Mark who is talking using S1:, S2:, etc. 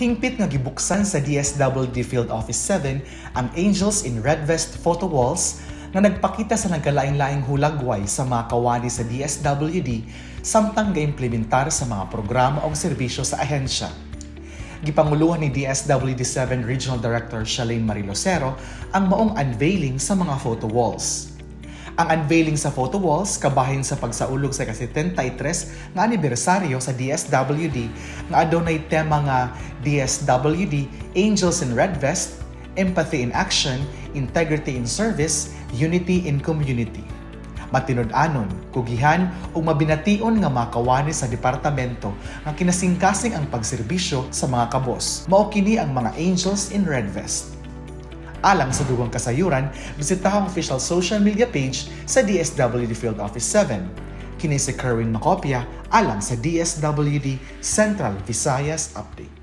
S1: Hingpit nga gibuksan sa DSWD Field Office 7 ang Angels in Red Vest photo walls nga nagpakita sa nagkalaing-laing hulagway sa mga kawani sa DSWD samtang gaimplementar sa mga programa o serbisyo sa ahensya. Gipanguluhan ni DSWD7 Regional Director Shalane Marilosero ang maong unveiling sa mga photo walls. Ang unveiling sa photo walls kabahin sa pagsaulog sa kasi-73 nga anibersaryo sa DSWD nga adunay tema nga DSWD Angels in Red Vest, Empathy in Action, Integrity in Service, Unity in Community. Matinud-anon, kugihan ug mabination nga makawani sa departamento nga kinasingkasing ang pagserbisyo sa mga kabos. Mao kini ang mga Angels in Red Vest. Alang sa dugang kasayuran, bisita ang official social media page sa DSWD Field Office 7. Kini si Kerwin Macopia alang sa DSWD Central Visayas Update.